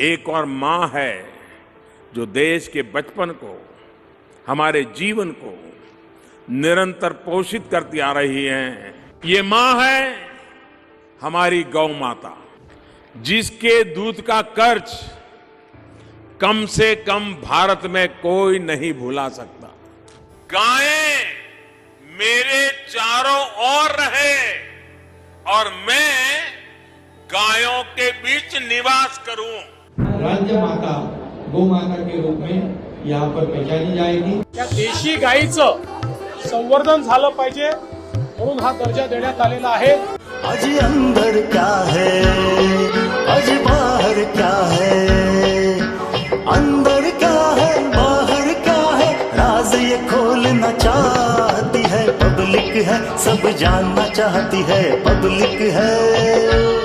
एक और माँ है जो देश के बचपन को, हमारे जीवन को निरंतर पोषित करती आ रही है। ये माँ है हमारी गौ माता, जिसके दूध का कर्ज कम से कम भारत में कोई नहीं भुला सकता। गायें मेरे चारों ओर रहे और मैं गायों के बीच निवास करूँ। राज्य माता गौ माता के रूप में यहाँ पर पहचानी जाएगी। या देशी गाईचं संवर्धन झालं पाहिजे म्हणून हा दर्जा देण्यात आलेला आहे. आज अंदर क्या है? आज बाहर क्या है? अंदर क्या है? बाहर क्या है? राज ये खोलना चाहती है पब्लिक है सब जानना चाहती है पब्लिक है।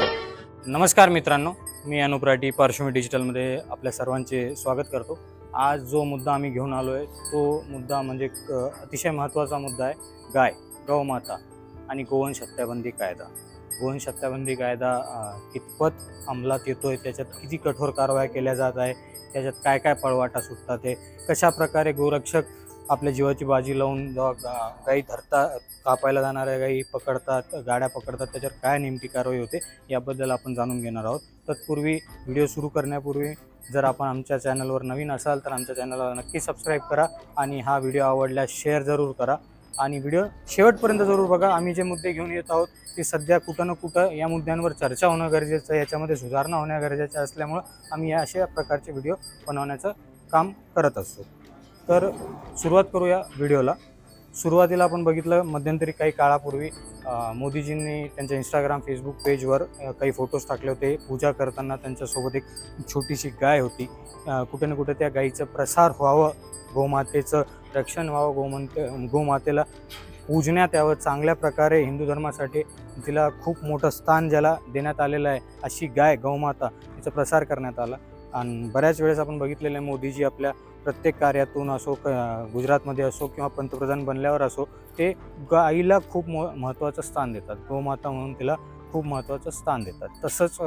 नमस्कार मित्रांनो मी अनुप राठी पार्श्वमी डिजिटलमध्ये आपल्या सर्वांचे स्वागत करतो. आज जो मुद्दा आम्ही घेऊन आलो आहे तो मुद्दा म्हणजे अतिशय महत्त्वाचा मुद्दा आहे गाय गौमाता आणि गोवंश हत्याबंदी कायदा. गोवंश हत्याबंदी कायदा कितपत अंमलात येतो आहे त्याच्यात किती कठोर कारवाया केल्या जात आहे त्याच्यात काय काय पळवाटा सुटतात आहे कशा प्रकारे गोरक्षक आपल्या जीवाची बाजी लावून जेव्हा गाई धरता कापायला जाणाऱ्या गाई पकडतात गाड्या पकडतात त्याच्यावर काय नेमकी कारवाई होते याबद्दल आपण जाणून घेणार आहोत. तत्पूर्वी व्हिडिओ सुरू करण्यापूर्वी जर आपण आमच्या चॅनलवर नवीन असाल तर आमच्या चॅनलला नक्की सबस्क्राईब करा आणि हा व्हिडिओ आवडल्यास शेअर जरूर करा. आणि व्हिडिओ शेवटपर्यंत जरूर बघा. आम्ही जे मुद्दे घेऊन येत आहोत ते सध्या कुठं ना कुठं या मुद्द्यांवर चर्चा होणं गरजेचं आहे. याच्यामध्ये सुधारणा होण्या गरजेच्या असल्यामुळं आम्ही या अशा प्रकारचे व्हिडिओ बनवण्याचं काम करत असतो. तर सुरुवात करूया व्हिडिओला. सुरुवातीला आपण बघितलं मध्यंतरी काही काळापूर्वी मोदीजींनी त्यांच्या इंस्टाग्राम फेसबुक पेजवर काही फोटोज टाकले होते. पूजा करताना त्यांच्यासोबत एक छोटीशी गाय होती. कुठे ना कुठे त्या गायीचं प्रसार व्हावं गोमातेचं रक्षण व्हावं गोमंते गोमातेला पूजण्यात यावं. चांगल्या प्रकारे हिंदू धर्मासाठी तिला खूप मोठं स्थान ज्याला देण्यात आलेलं आहे अशी गाय गौमाता तिचा प्रसार करण्यात आला. आणि बऱ्याच वेळेस आपण बघितलेलं आहे मोदीजी आपल्या प्रत्येक कार्यातून असो क गुजरातमध्ये असो किंवा पंतप्रधान बनल्यावर असो ते गाईला खूप म महत्त्वाचं स्थान देतात. गोमाता म्हणून तिला खूप महत्त्वाचं स्थान देतात. तसंच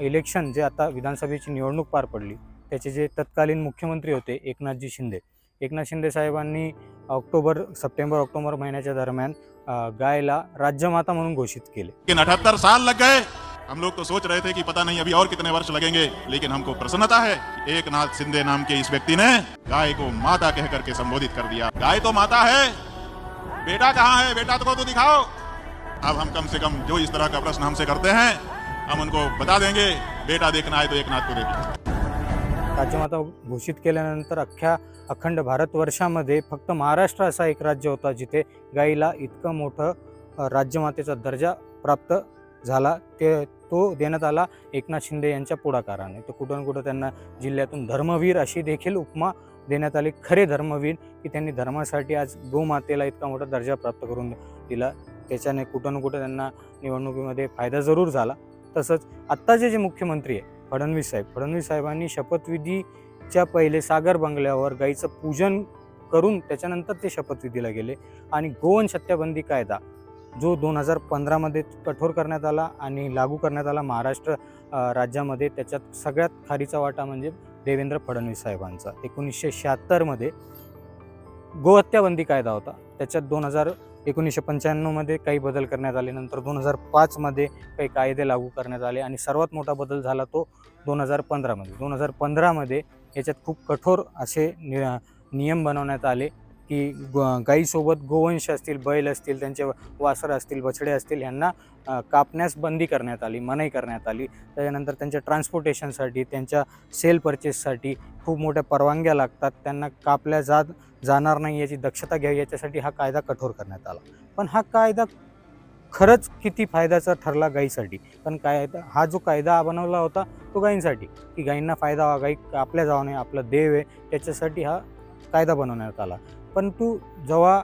इलेक्शन जे आता विधानसभेची निवडणूक पार पडली त्याचे जे तत्कालीन मुख्यमंत्री होते एकनाथजी शिंदे. एकनाथ शिंदे साहेबांनी ऑक्टोबर सप्टेंबर ऑक्टोबर महिन्याच्या दरम्यान गायला राज्यमाता म्हणून घोषित केले. लेकिन अठहत्तर साल लग गए। हम लोग तो सोच रहे थे कि पता नहीं अभी और कितने वर्ष लगेंगे लेकिन हमको प्रसन्नता है। एक नाथ सिंधे नाम के इस व्यक्ति ने गाय को माता कह करके संबोधित कर दिया। गाय तो माता है। बेटा कहाँ है? बेटा तो, तो दिखाओ। अब हम कम से कम जो इस तरह का प्रश्न हमसे करते हैं हम उनको बता देंगे। बेटा देखना है तो एक नाथ को देख लो। राज्यमाता घोषित केल्यानंतर अख्ख्या अखंड भारतवर्षामध्ये फक्त महाराष्ट्र असा एक राज्य होता जिथे गाईला इतकं मोठं राज्यमातेचा दर्जा प्राप्त झाला ते तो देण्यात आला एकनाथ शिंदे यांच्या पुढाकाराने. तर कुठं ना कुठं त्यांना जिल्ह्यातून धर्मवीर अशी देखील उपमा देण्यात आली. खरे धर्मवीर की त्यांनी धर्मासाठी आज गोमातेला इतका मोठा दर्जा प्राप्त करून दिला. त्याच्याने कुठं ना कुठं त्यांना निवडणुकीमध्ये फायदा जरूर झाला. तसंच आत्ताचे जे मुख्यमंत्री आहे फडणवीस साहेब फडणवीस साहेबांनी शपथविधीच्या पहिले सागर बंगल्यावर गाईचं पूजन करून त्याच्यानंतर ते शपथविधीला गेले. आणि गोवन सत्याबंदी कायदा जो दोन हजार पंधरामध्ये कठोर करण्यात आला आणि लागू करण्यात आला महाराष्ट्र राज्यामध्ये त्याच्यात सगळ्यात खारीचा वाटा म्हणजे देवेंद्र फडणवीस साहेबांचा. एकोणीसशे शहात्तरमध्ये गोहत्याबंदी कायदा होता. त्याच्यात दोन हजार एकोणीसशे पंच्याण्णवमध्ये काही बदल करण्यात आले. नंतर दोन हजार पाचमध्ये काही कायदे लागू करण्यात आले आणि सर्वात मोठा बदल झाला तो दोन हजार पंधरामध्ये. दोन हजार पंधरामध्ये याच्यात खूप कठोर असे नि नियम बनवण्यात आले. की ग गाईसोबत गोवंश असतील बैल असतील त्यांचे वासर असतील बछडे असतील यांना कापण्यास बंदी करण्यात आली मनाई करण्यात आली. त्याच्यानंतर त्यांच्या ट्रान्सपोर्टेशनसाठी त्यांच्या सेल परचेससाठी खूप मोठ्या परवानग्या लागतात. त्यांना कापल्या जात जाणार नाही याची दक्षता घ्यावी याच्यासाठी हा कायदा कठोर करण्यात आला. पण हा कायदा खरंच किती फायद्याचा ठरला गाईसाठी? पण कायदा हा जो कायदा बनवला होता तो गाईंसाठी. की गाईंना फायदा गाई कापल्या आपल्या जाऊ नये आपलं देव आहे त्याच्यासाठी हा कायदा बनवण्यात आला. परंतु जेव्हा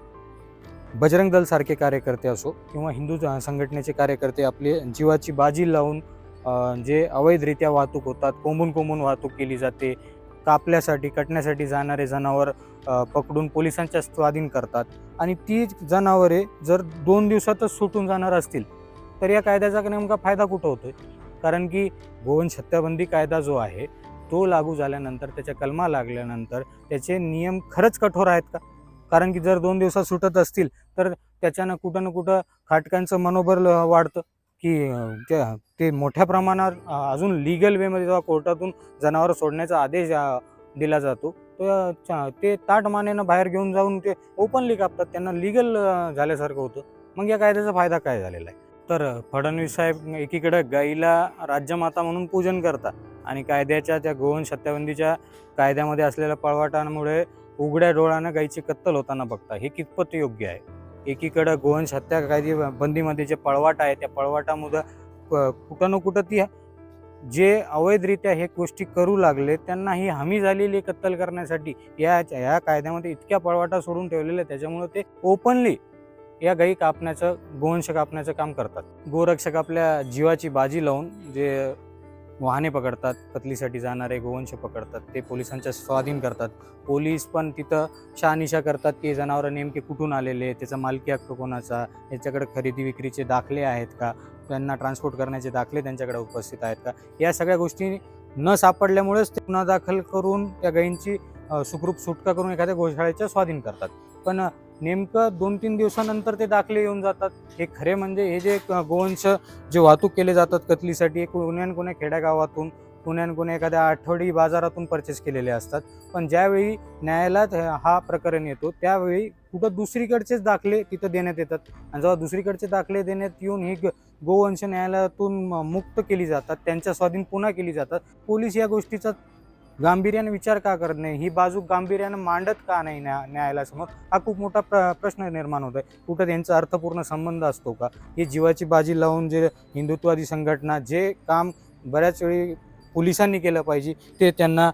बजरंग दलसारखे कार्यकर्ते असो किंवा हिंदू ज- संघटनेचे कार्यकर्ते आपली जीवाची बाजी लावून जे अवैधरित्या वाहतूक होतात कोंबून कोंबून वाहतूक केली जाते कापल्यासाठी कटण्यासाठी जाणारे जनावर पकडून पोलिसांच्या स्वाधीन करतात आणि ती जनावरे जर दोन दिवसातच सुटून जाणार असतील तर या कायद्याचा नेमका फायदा कुठं आहे कारण की गोवंश हत्याबंदी कायदा जो आहे तो लागू झाल्यानंतर त्याच्या कलमा लागल्यानंतर त्याचे नियम खरंच कठोर आहेत का? कारण की जर दोन दिवसात सुटत असतील तर त्याच्यानं कुठं ना कुठं खाटकांचं मनोबल वाढतं. की त्या- ते मोठ्या प्रमाणावर अजून लिगल वेमध्ये जेव्हा कोर्टातून जनावरं सोडण्याचा आदेश दिला जातो तर ते ताट मानेनं बाहेर घेऊन जाऊन ते ओपनली कापतात. त्यांना लिगल झाल्यासारखं होतं. मग या कायद्याचा फायदा काय झालेला आहे? तर फडणवीस साहेब एकीकडे गाईला राज्यमाता म्हणून पूजन करतात आणि कायद्याच्या त्या गोवन हत्याबंदीच्या कायद्यामध्ये असलेल्या पळवाटांमुळे उघड्या डोळ्यानं गाईची कत्तल होताना बघता. हे कितपत योग्य आहे? एकीकडं गोवंश हत्या कायदे बंदीमध्ये जे पळवाट आहे त्या पळवाटामुळे कुठं न कुठं ती जे अवैधरित्या हे गोष्टी करू लागले त्यांना ही हमी झालेली आहे कत्तल करण्यासाठी. या या कायद्यामध्ये इतक्या पळवाटा सोडून ठेवलेल्या त्याच्यामुळे ते ओपनली या गायी कापण्याचं गोवंश कापण्याचं काम करतात. गोरक्षक आपल्या जीवाची बाजी लावून जे वाहने पकडतात कतलीसाठी जाणारे गोवंश पकडतात ते पोलिसांच्या स्वाधीन करतात. पोलीस पण तिथं शहानिशा करतात की जनावरं नेमके कुठून आलेले त्याचा मालकी हक्क कोणाचा? याच्याकडे खरेदी विक्रीचे दाखले आहेत का? त्यांना ट्रान्सपोर्ट करण्याचे दाखले त्यांच्याकडे उपस्थित आहेत का? या सगळ्या गोष्टी न सापडल्यामुळेच ते गुन्हा दाखल करून त्या गायींची सुखरूप सुटका करून एखाद्या गोशाळेच्या स्वाधीन करतात. पण नेमकं दोन तीन दिवसानंतर ते दाखले येऊन जातात. हे खरे म्हणजे हे जे गोवंश जे वाहतूक केले जातात कतलीसाठी हे कोण्यान कोण्या खेड्यागावातून कोण्यान कोण्या एखाद्या आठवडी बाजारातून परचेस केलेले असतात. पण ज्यावेळी न्यायालयात हा प्रकरण येतो त्यावेळी कुठं दुसरीकडचेच दाखले तिथं देण्यात येतात. आणि जेव्हा दुसरीकडचे दाखले देण्यात येऊन ही ग- गोवंश न्यायालयातून मुक्त केली जातात त्यांच्या स्वाधीन पुन्हा केली जातात. पोलीस या गोष्टीचा गांभीर्याने विचार का करत नाही? ही बाजू गांभीर्यानं मांडत का नाही न्या न्यायालयासमोर? हा खूप मोठा प्र प्रश्न निर्माण होत आहे कुठं त्यांचा अर्थपूर्ण संबंध असतो का? ही जीवाची बाजी लावून जे हिंदुत्वादी संघटना जे काम बऱ्याच वेळी पोलिसांनी केलं पाहिजे ते त्यांना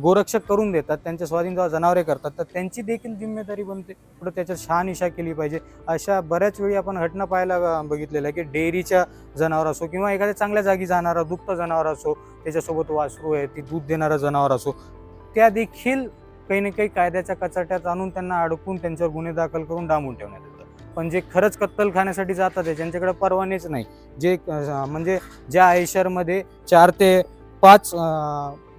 गोरक्षक करून देतात त्यांच्या स्वाधीन जेव्हा जनावरे करतात तर त्यांची देखील जिम्मेदारी बनते. पुढं त्याच्यात शहानिशा केली पाहिजे. अशा बऱ्याच वेळी आपण घटना पाहायला बघितलेलं आहे की डेअरीच्या जनावर असो किंवा एखाद्या चांगल्या जागी जाणारा दुभतं जनावर असो त्याच्यासोबत वासरू आहे ती दूध देणारं जनावर असो त्या देखील काही ना काही कायद्याच्या कचाट्यात आणून त्यांना अडकून त्यांच्यावर गुन्हे दाखल करून डांबून ठेवण्यात येतं पण जे खरंच कत्तल खाण्यासाठी जातात आहे ज्यांच्याकडे परवानेच नाही जे म्हणजे ज्या आयशरमध्ये चार ते पाच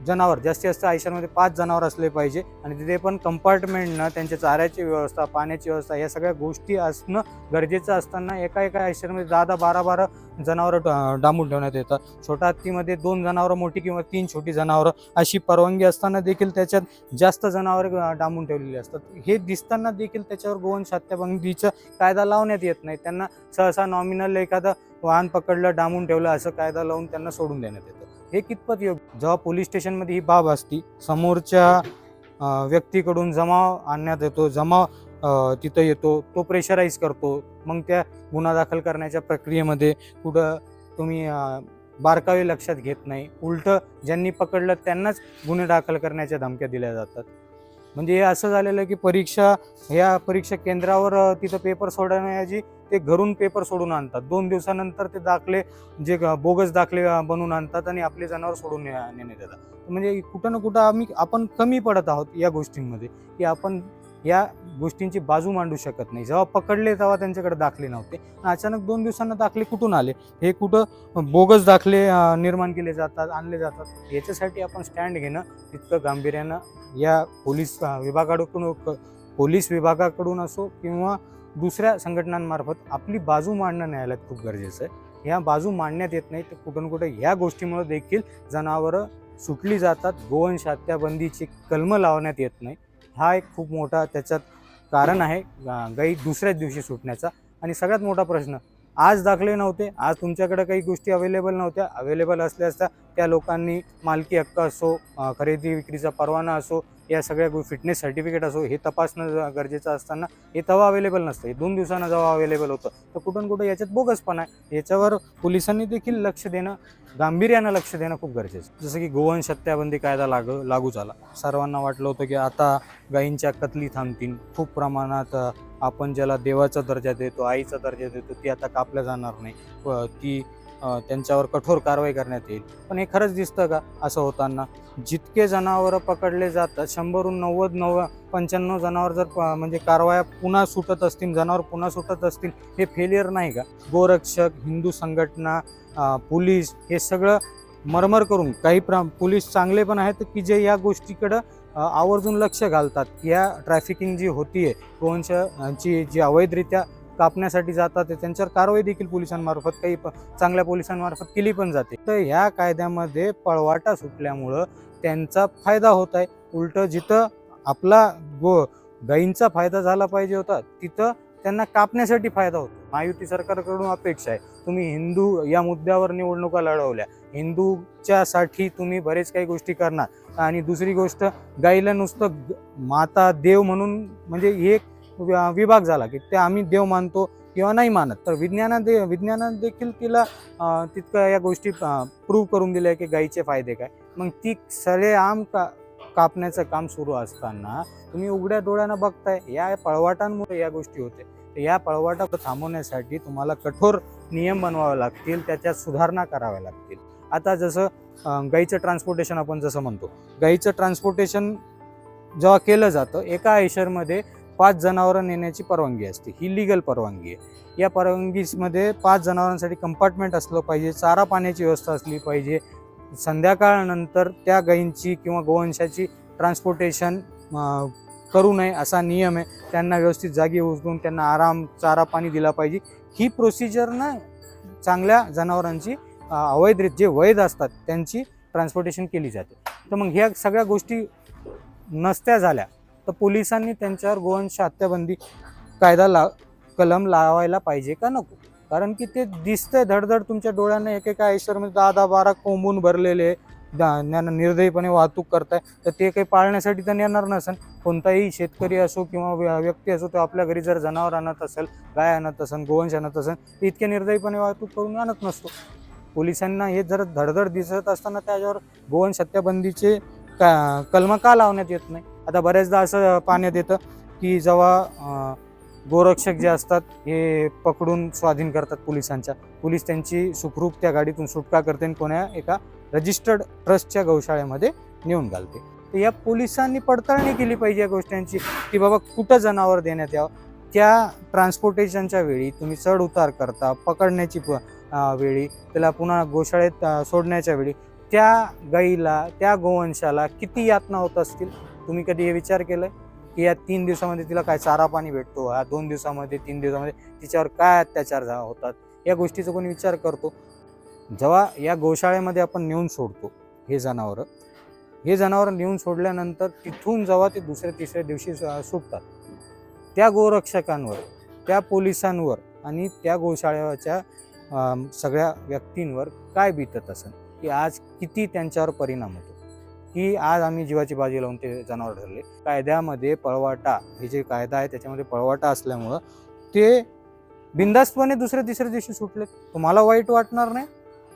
जनावर जास्तीत जास्त आयुष्यामध्ये पाच जनावर असले पाहिजे. आणि तिथे पण कंपार्टमेंटनं त्यांच्या चाऱ्याची व्यवस्था पाण्याची व्यवस्था या सगळ्या गोष्टी असणं गरजेचं असताना एका एका आयुष्यामध्ये दहा दहा बारा बारा जनावरं डांबून ठेवण्यात येतात छोट्या हत्तीमध्ये दोन जनावरं मोठी किंवा तीन छोटी जनावरं अशी परवानगी असताना देखील त्याच्यात जास्त जनावरं डांबून ठेवलेली असतात. हे दिसताना देखील त्याच्यावर गोवंश हत्याबंदीचा कायदा लावण्यात येत नाही. त्यांना सहसा नॉमिनल एखादं वाहन पकडलं डांबून ठेवलं असं कायदा लावून त्यांना सोडून देण्यात येतं. हे कितपत योग्य? जेव्हा पोलीस स्टेशनमध्ये ही बाब असती समोरच्या व्यक्तीकडून जमाव आणण्यात येतो जमाव तिथं येतो तो प्रेशराईज करतो मग त्या गुन्हा दाखल करण्याच्या प्रक्रियेमध्ये कुठं तुम्ही बारकावे लक्षात घेत नाही. उलटं ज्यांनी पकडलं त्यांनाच गुन्हे दाखल करण्याच्या धमक्या दिल्या जातात. म्हणजे हे असं झालेलं की परीक्षा ह्या परीक्षा केंद्रावर तिथं पेपर सोडवण्याऐवजी ते घरून पेपर सोडून आणतात. दोन दिवसानंतर ते दाखले जे ग- बोगस दाखले बनवून आणतात आणि आपले जनावर सोडून नेण्यात येतात म्हणजे कुठं ना कुठं आम्ही आपण कमी पडत आहोत या गोष्टींमध्ये की आपण या गोष्टींची बाजू मांडू शकत नाही. जेव्हा पकडले तेव्हा त्यांच्याकडे दाखले नव्हते. आणि अचानक दोन दिवसांना दाखले कुठून आले? हे कुठं बोगस दाखले निर्माण केले जातात आणले जातात. याच्यासाठी आपण स्टँड घेणं तितकं गांभीर्यानं या पोलीस विभागाकडून पोलीस विभागाकडून असो किंवा दुसऱ्या संघटनांमार्फत आपली बाजू मांडणं न्यायालयात खूप गरजेचं आहे. ह्या बाजू मांडण्यात येत नाही तर कुठून कुठे कुठं ह्या गोष्टीमुळे देखील जनावरं सुटली जातात गोवंश हत्याबंदीची कलमं लावण्यात येत नाही. हा एक खूप मोठा त्याच्यात कारण आहे गाई दुसऱ्याच दिवशी सुटण्याचा. आणि सगळ्यात मोठा प्रश्न आज दाखले नव्हते आज तुमच्याकडे काही गोष्टी अवेलेबल नव्हत्या. अवेलेबल असल्या असता त्या लोकांनी मालकी हक्क असो खरेदी विक्रीचा परवाना असो या सगळ्या गो फिटनेस सर्टिफिकेट असो हे तपासणं गरजेचं असताना हे तेव्हा अवेलेबल नसतं. हे दोन दिवसांना जेव्हा अवेलेबल होतं तर कुठून कुठं याच्यात बोगसपण आहे. याच्यावर पोलिसांनी देखील लक्ष देणं गांभीर्यानं लक्ष देणं खूप गरजेचं जसं की गोवंश हत्याबंदी कायदा लाग लागू झाला. सर्वांना वाटलं होतं की आता गायींच्या कतली थांबतील. खूप प्रमाणात आपण ज्याला देवाचा दर्जा देतो आईचा दर्जा देतो ती आता कापल्या जाणार नाही. व ती त्यांच्यावर कठोर कारवाई करण्यात येईल. पण हे खरंच दिसतं का? असं होताना. जितके जनावरं पकडले जातात शंभरहून नव्वद नव्वद पंच्याण्णव जनावर जर प- म्हणजे कारवाया पुन्हा सुटत असतील जनावर पुन्हा सुटत असतील हे फेलियर नाही का? गोरक्षक हिंदू संघटना पोलीस हे सगळं मरमर करून काही प्रा पोलीस चांगले पण आहेत की जे या गोष्टीकडं आवर्जून लक्ष घालतात. या ट्रॅफिकिंग जी होती आहे गोवंशाची जी अवैधरित्या कापण्यासाठी जातात ते त्यांच्यावर कारवाई देखील पोलिसांमार्फत काही प- चांगल्या पोलिसांमार्फत केली पण जाते. तर ह्या कायद्यामध्ये पळवाटा सुटल्यामुळं त्यांचा फायदा होत आहे. उलट जिथं आपला गो गाईंचा फायदा झाला पाहिजे होता तिथं त्यांना कापण्यासाठी फायदा होतो. महायुती सरकारकडून अपेक्षा आहे तुम्ही हिंदू या मुद्द्यावर निवडणुका लढवल्या. हिंदूच्यासाठी तुम्ही बरेच काही गोष्टी करणार. आणि दुसरी गोष्ट गाईला नुसतं माता देव म्हणून म्हणजे हे एक विभाग झाला की ते आम्ही देव मानतो किंवा नाही मानत. तर विज्ञाना दे विज्ञानात देखील तिला तितकं या गोष्टी प्रूव्ह करून दिल्या की गाईचे फायदे काय. मग ती सरेआम का कापण्याचं काम सुरू असताना तुम्ही उघड्या डोळ्यानं बघताय या पळवाटांमुळे या गोष्टी होते. तर या पळवाटा थांबवण्यासाठी तुम्हाला कठोर नियम बनवावे लागतील त्याच्यात सुधारणा कराव्या लागतील. आता जसं गाईचं ट्रान्सपोर्टेशन आपण जसं म्हणतो गाईचं ट्रान्सपोर्टेशन जेव्हा केलं जातं एका आयशरमध्ये पाच जनावरं नेण्याची परवानगी असते. ही लिगल परवानगी आहे. या परवानगीमध्ये पाच जनावरांसाठी कंपार्टमेंट असलं पाहिजे चारा पाण्याची व्यवस्था असली पाहिजे. संध्याकाळनंतर त्या गायींची किंवा गोवंशाची ट्रान्सपोर्टेशन करू नये असा नियम आहे. त्यांना व्यवस्थित जागी उचलून त्यांना आराम चारा पाणी दिला पाहिजे. ही प्रोसिजरनं चांगल्या जनावरांची अवैधरित जे वैध असतात त्यांची ट्रान्सपोर्टेशन केली जाते. तर मग ह्या सगळ्या गोष्टी नसत्या झाल्या. तर पोलिसांनी त्यांच्यावर गोवंश हत्याबंदी कायदा ला कलम लावायला पाहिजे का नको? कारण की ते दिसतंय धडधड तुमच्या डोळ्यांना एकेका आयुष्यामध्ये म्हणजे दहा दहा बारा कोंबून भरलेले दा- ज्ञान- निर्दयीपणे वाहतूक करताय तर ते काही पाळण्यासाठी तर येणार नसेल. कोणताही शेतकरी असो किंवा व्य- व्यक्ती असो तो आपल्या घरी जर जनावर आणत असेल गाय आणत असेल गोवंश आणत असेल इतके निर्दयीपणे वाहतूक करून आणत नसतो. पोलिसांना हे जर धडधड दिसत असताना त्याच्यावर गोवंश हत्याबंदीचे का कलम का लावण्यात येत नाही? आता बऱ्याचदा असं पाण्यात येतं की जेव्हा गोरक्षक जे असतात हे पकडून स्वाधीन करतात पोलिसांच्या. पोलीस त्यांची सुखरूप त्या गाडीतून सुटका करते आणि कोण्या एका रजिस्टर्ड ट्रस्टच्या गौशाळेमध्ये नेऊन घालते. तर या पोलिसांनी पडताळणी केली पाहिजे या गोष्टींची की बाबा कुठं जनावर देण्यात यावं? त्या ट्रान्सपोर्टेशनच्या वेळी तुम्ही चढ उतार करता पकडण्याची प- वेळी त्याला पुन्हा गोशाळेत सोडण्याच्या वेळी त्या गाईला त्या गोवंशाला किती यातना होत असतील? तुम्ही कधी हे विचार केलाय की या तीन दिवसामध्ये तिला काय चारा पाणी भेटतो? ह्या दोन दिवसामध्ये तीन दिवसामध्ये तिच्यावर काय अत्याचार झा- होतात? या गोष्टीचा कोणी विचार करतो? जेव्हा या गोशाळेमध्ये आपण नेऊन सोडतो हे जनावरं हे जनावरं नेऊन सोडल्यानंतर तिथून जेव्हा ते दुसऱ्या तिसऱ्या दिवशी सु- सुटतात त्या गोरक्षकांवर त्या पोलिसांवर आणि त्या गोशाळेच्या सगळ्या व्यक्तींवर काय बीतत असेल? की आज किती त्यांच्यावर परिणाम होतो? की आज आम्ही जीवाची बाजी लावून ते जनावर ठरले कायद्यामध्ये पळवाटा हे जे कायदा आहे त्याच्यामध्ये पळवाटा असल्यामुळं ते बिंदास्तपणे दुसऱ्या तिसऱ्या दिवशी सुटले तुम्हाला वाईट वाटणार नाही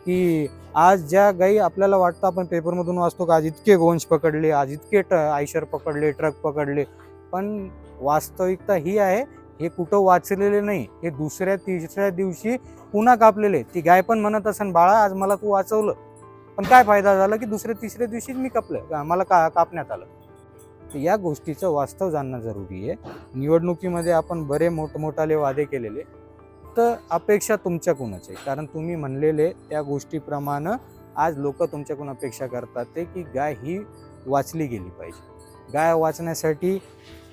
की आज ज्या गाई आपल्याला वाटतं आपण पेपरमधून वाचतो का आज इतके गोंश पकडले आज इतके ट आयशर पकडले ट्रक पकडले. पण वास्तविकता ही आहे हे कुठं वाचलेले नाही हे दुसऱ्या तिसऱ्या दिवशी पुन्हा कापलेले. ती गाय पण म्हणत असेल बाळा आज मला तू वाचवलं. पण काय फायदा झाला की दुसऱ्या तिसऱ्या दिवशीच मी कापलं मला का कापण्यात आलं? तर या गोष्टीचं वास्तव जाणणं जरुरी आहे. निवडणुकीमध्ये आपण बरे मोठमोठाले वादे केलेले तर अपेक्षा तुमच्याकडूनच आहे? कारण तुम्ही म्हणलेले त्या गोष्टीप्रमाणे आज लोक तुमच्याकडून अपेक्षा करतात ते की गाय ही वाचली गेली पाहिजे. गाय वाचण्यासाठी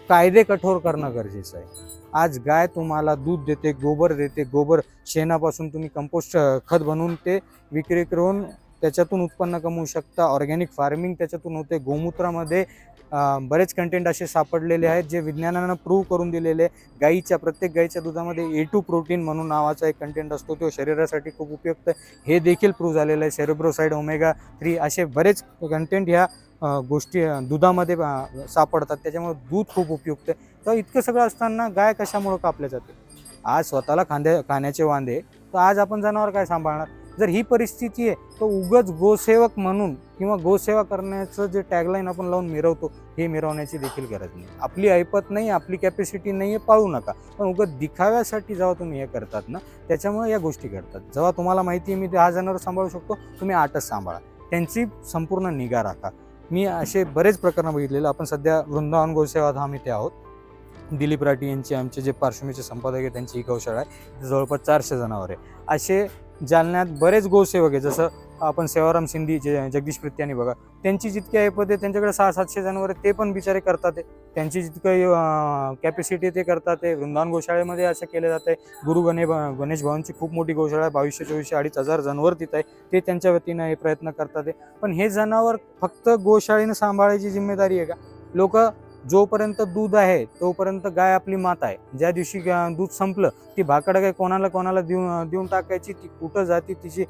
कायदे कठोर करणं गरजेचं आहे. आज गाय तुम्हाला दूध देते गोबर देते गोबर शेणापासून तुम्ही कंपोस्ट खत बनवून ते विक्री करून त्याच्यातून उत्पन्न कमवू शकता. ऑर्गॅनिक फार्मिंग त्याच्यातून होते. गोमूत्रामध्ये बरेच कंटेंट असे सापडलेले आहेत जे विज्ञानानं प्रूव्ह करून दिलेले. गाईच्या प्रत्येक गाईच्या दुधामध्ये ए टू प्रोटीन म्हणून नावाचा एक कंटेंट असतो. तो शरीरासाठी खूप उपयुक्त आहे. हे देखील प्रूव्ह झालेलं आहे. सेरेब्रोसाईड ओमेगा थ्री असे बरेच कंटेंट ह्या गोष्टी दुधामध्ये सापडतात. त्याच्यामुळे दूध खूप उपयुक्त आहे. तर इतकं सगळं असताना गाय कशामुळं कापल्या जाते? आज स्वतःला खांद्या खाण्याचे वांदे. तर आज आपण जनावर काय सांभाळणार? जर ही परिस्थिती आहे तर उगच गोसेवक म्हणून किंवा गोसेवा करण्याचं जे टॅगलाईन आपण लावून मिरवतो हे मिरवण्याची देखील गरज नाही. आपली ऐपत नाही आपली कॅपॅसिटी नाही आहे पाळू नका. पण उगत दिखाव्यासाठी जेव्हा तुम्ही हे करतात ना त्याच्यामुळे या गोष्टी घडतात. जेव्हा तुम्हाला माहिती आहे मी दहा जनावर सांभाळू शकतो तुम्ही आठच सांभाळा. त्यांची संपूर्ण निगा राखा. मी असे बरेच प्रकरणं बघितलेले आपण सध्या वृंदावन गोसेवा धाम इथे आहोत. दिलीप राठी यांचे आमचे जे पार्श्वमीचे संपादक आहे त्यांची ही गौशाळा आहे. जवळपास चारशे जनावर आहे. असे जालन्यात बरेच गोसेवक आहे जसं आपण सेवाराम शिंदे जे जगदीश प्रित्यानी बघा त्यांची जितकी ऐपत आहे त्यांच्याकडे सहा सातशे जनावर आहेत, ते पण बिचारे करतात त्यांची जितकं कॅपॅसिटी ते करतात आहे. वृंदावन गोशाळेमध्ये असं केलं जातं आहे. गुरु गणे गणेश भवनची खूप मोठी गोशाळा आहे. बावीसशे चोवीसशे अडीच हजार जनावर तिथं आहे. ते त्यांच्या वतीनं हे प्रयत्न करतात आहे. पण हे जनावर फक्त गोशाळेनं सांभाळायची जिम्मेदारी आहे का? लोक जोपर्यंत दूध आहे तोपर्यंत गाय आपली माता आहे. ज्या दिवशी दूध संपलं ती भाकड गाय कोणाला कोणाला देऊन देऊन टाकायची ती कुठं जाते तिची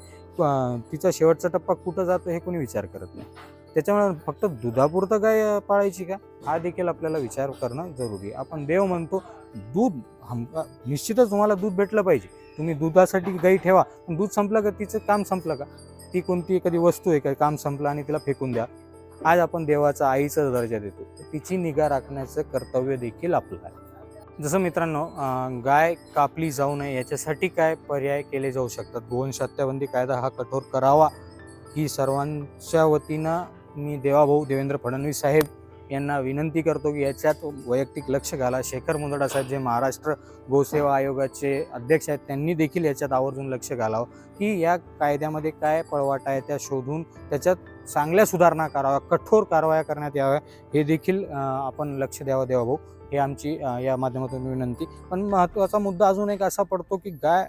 तिचा शेवटचा टप्पा कुठं जातो हे कोणी विचार करत नाही. त्याच्यामुळे फक्त दुधापुरतं गाय पाळायची का? हा देखील आपल्याला विचार करणं जरुरी आहे. आपण देव म्हणतो दूध हम निश्चितच तुम्हाला दूध भेटलं पाहिजे. तुम्ही दुधासाठी गाई ठेवा पण दूध संपलं का तिचं काम संपलं का? ती कोणती एखादी वस्तू आहे का काम संपलं आणि तिला फेकून द्या. आज आपण देवाचा आईचा दर्जा देतो. तिची निगा राखण्याचं कर्तव्य देखील आपलं आहे. जसं मित्रांनो गाय कापली जाऊ नये याच्यासाठी काय पर्याय केले जाऊ शकतात? गोवंश हत्याबंदी कायदा हा कठोर करावा ही सर्वांच्या वतीनं मी देवाभाऊ देवेंद्र फडणवीस साहेब यांना विनंती करतो की याच्यात वैयक्तिक लक्ष घाला. शेखर मुंदडा साहेब जे महाराष्ट्र गोसेवा आयोगाचे अध्यक्ष आहेत त्यांनी देखील याच्यात आवर्जून लक्ष घालावं की या कायद्यामध्ये काय पळवाटा आहे त्या शोधून त्याच्यात चांगल्या सुधारणा कराव्या कठोर कारवाया करण्यात याव्या हे देखील आपण लक्ष द्यावं देवाभाऊ हे आमची या माध्यमातून विनंती. पण महत्त्वाचा मुद्दा अजून एक असा पडतो की गाय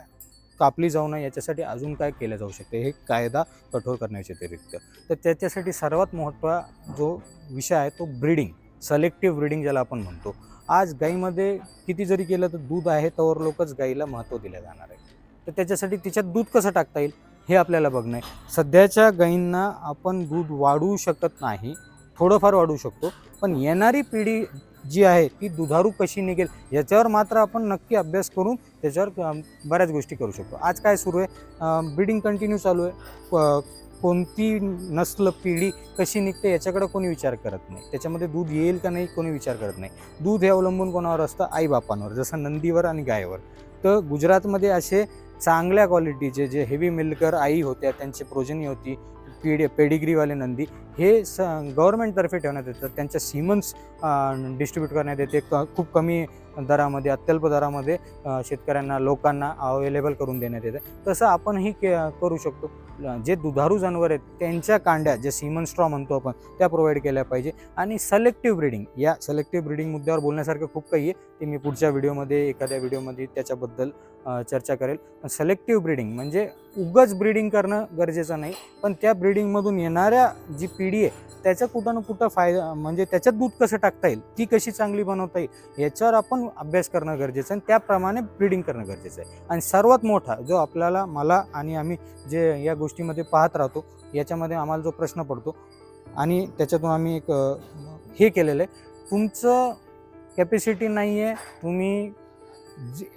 कापली जाऊ नये याच्यासाठी अजून काय केलं जाऊ शकते? हे कायदा कठोर करण्याच्या व्यतिरिक्त. तर त्याच्यासाठी सर्वात महत्त्वा जो विषय आहे तो ब्रीडिंग सलेक्टिव्ह ब्रीडिंग ज्याला आपण म्हणतो. आज गाईमध्ये किती जरी केलं तर दूध आहे त्यावर लोकच गाईला महत्त्व दिलं जाणार आहे. तर त्याच्यासाठी तिच्यात दूध कसं टाकता येईल? हे आपल्याला बघणं आहे. सध्याच्या गाईंना आपण दूध वाढवू शकत नाही थोडंफार वाढवू शकतो पण येणारी पिढी जी आहे ती दुधारू कशी निघेल याच्यावर मात्र आपण नक्की अभ्यास करून त्याच्यावर बऱ्याच गोष्टी करू शकतो. आज काय सुरू आहे? ब्रीडिंग कंटिन्यू चालू आहे. कोणती नस्ल पिढी कशी निघते याच्याकडे कोणी विचार करत नाही. त्याच्यामध्ये दूध येईल का नाही कोणी विचार करत नाही. दूध हे अवलंबून कोणावर असतं? आईबापांवर जसं नंदीवर आणि गायवर. तर गुजरातमध्ये असे चांगल्या क्वालिटीचे जे हेवी मिल्कर आई होत्या त्यांची प्रोजनी होती पिढी पेडिग्रीवाले नंदी हे स गव्हर्नमेंटतर्फे ठेवण्यात येतात त्यांच्या सिमन्स डिस्ट्रीब्यूट करण्यात येते. क खूप कमी दरामध्ये अत्यल्प दरामध्ये शेतकऱ्यांना लोकांना अवेलेबल करून देण्यात येतं. तसं आपणही के करू शकतो. जे दुधारू जनावर आहेत त्यांच्या कांड्या जे सिमन स्ट्रॉ म्हणतो आपण त्या प्रोव्हाइड केल्या पाहिजे. आणि सलेक्टिव्ह ब्रीडिंग या सलेक्टिव्ह ब्रीडिंग मुद्द्यावर बोलण्यासारखं खूप काही आहे. ते मी पुढच्या व्हिडिओमध्ये एखाद्या व्हिडिओमध्ये त्याच्याबद्दल चर्चा करेल. सलेक्टिव्ह ब्रीडिंग म्हणजे उगच ब्रीडिंग करणं गरजेचं नाही पण त्या ब्रीडिंगमधून येणाऱ्या जी पिढी आहे त्याचा कुठं ना कुठं फायदा म्हणजे त्याच्यात दूध कसं टाकता येईल ती कशी चांगली बनवता येईल याच्यावर आपण अभ्यास करणं गरजेचं आहे आणि त्याप्रमाणे ब्रीडिंग करणं गरजेचं आहे. आणि सर्वात मोठा जो आपल्याला मला आणि आम्ही जे या गोष्टीमध्ये पाहत राहतो याच्यामध्ये आम्हाला जो प्रश्न पडतो आणि त्याच्यातून आम्ही एक हे केलेलं आहे. तुमचं कॅपॅसिटी नाही आहे तुम्ही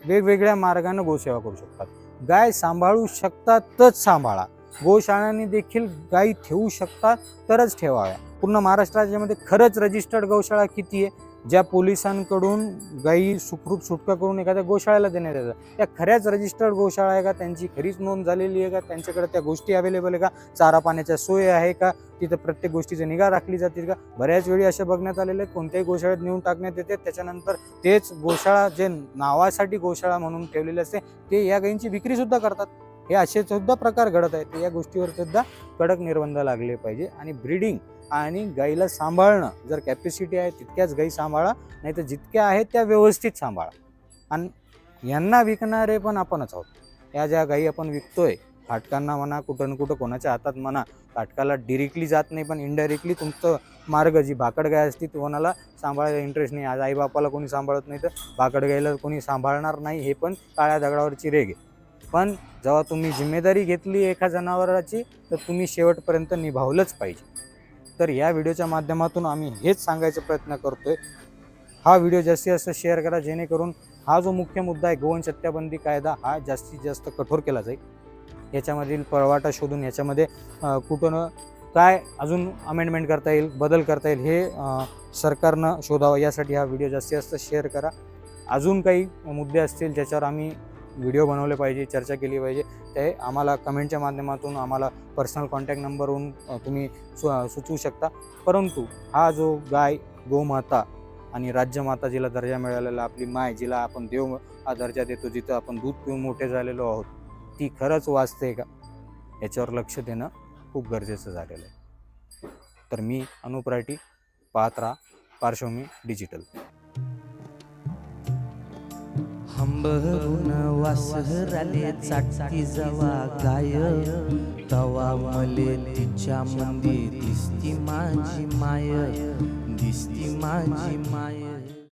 वेगवेगळ्या मार्गानं गोसेवा करू शकतात. गाय सांभाळू शकतातच सांभाळा. गोशाळांनी देखील गायी ठेवू शकतात तरच ठेवाव्या. पूर्ण महाराष्ट्र राज्यामध्ये खरंच रजिस्टर्ड गौशाळा किती आहे? ज्या पोलिसांकडून गायी सुखरूप सुटका करून एखाद्या गोशाळेला देण्यात येतात. त्या खऱ्याच रजिस्टर्ड गोशाळा आहे का? त्यांची खरीच नोंद झालेली आहे का? त्यांच्याकडे त्या गोष्टी अवेलेबल आहे का? चारा पाण्याच्या सोय आहे का? तिथं प्रत्येक गोष्टीची निगा राखली जाते का? बऱ्याच वेळी असे बघण्यात आलेले आहे, कोणत्याही गोशाळेत नेऊन टाकण्यात येते. त्याच्यानंतर तेच गोशाळा जे नावासाठी गोशाळा म्हणून ठेवलेले असते ते या गायींची विक्रीसुद्धा करतात. हे असे सुद्धा प्रकार घडत आहेत. या गोष्टीवर सुद्धा कडक निर्बंध लागले पाहिजे. आणि ब्रीडिंग आणि गाईला सांभाळणं. जर कॅपॅसिटी आहे तितक्याच गाई सांभाळा नाही तर जितक्या आहेत त्या व्यवस्थित सांभाळा. आणि यांना विकणारे पण आपणच आहोत. या ज्या गाई आपण विकतोय फाटकांना म्हणा कुठं ना कुठं कोणाच्या हातात म्हणा फाटकाला डिरेक्टली जात नाही पण इनडायरेक्टली तुमचं मार्ग जी भाकड गाय असती ती कोणाला सांभाळायला इंटरेस्ट नाही. आज आईबापाला कोणी सांभाळत नाही तर भाकड गायला कोणी सांभाळणार नाही हे पण काळ्या दगडावरची रेग आहे. पण जेव्हा तुम्ही जिम्मेदारी घेतली एका जनावराची तर तुम्ही शेवटपर्यंत निभावलंच पाहिजे. तर या व्हिडिओच्या माध्यमातून आम्ही हेच सांगायचा प्रयत्न करतोय. हा व्हिडिओ जास्तीत जास्त शेअर करा जेणेकरून हा जो मुख्य मुद्दा आहे गोवंश हत्याबंदी कायदा हा जास्तीत जास्त कठोर केला जाईल. याच्यामधील पळवाटा शोधून याच्यामध्ये कुठं काय अजून अमेंडमेंट करता येईल बदल करता येईल हे सरकारनं शोधावं. यासाठी हा व्हिडिओ जास्तीत जास्त शेअर करा. अजून काही मुद्दे असतील ज्याच्यावर आम्ही व्हिडिओ बनवले पाहिजे चर्चा केली पाहिजे ते आम्हाला कमेंटच्या माध्यमातून आम्हाला पर्सनल कॉन्टॅक्ट नंबरवरून तुम्ही सु सुचवू शकता. परंतु हा जो गाय गोमाता आणि राज्यमाता जिला दर्जा मिळालेला आपली माय जिला आपण देव हा दर्जा देतो जिथं आपण दूध पिऊन मोठे झालेलो आहोत ती खरंच वाचते का? याच्यावर लक्ष देणं खूप गरजेचं झालेलं आहे. तर मी अनुप राठी पाहत पार्श्वमी डिजिटल हंबरून वासराले चाटती जवा गाय. तवा मले तिच्या मंदी दिसती माझी माय. दिसती माझी माय.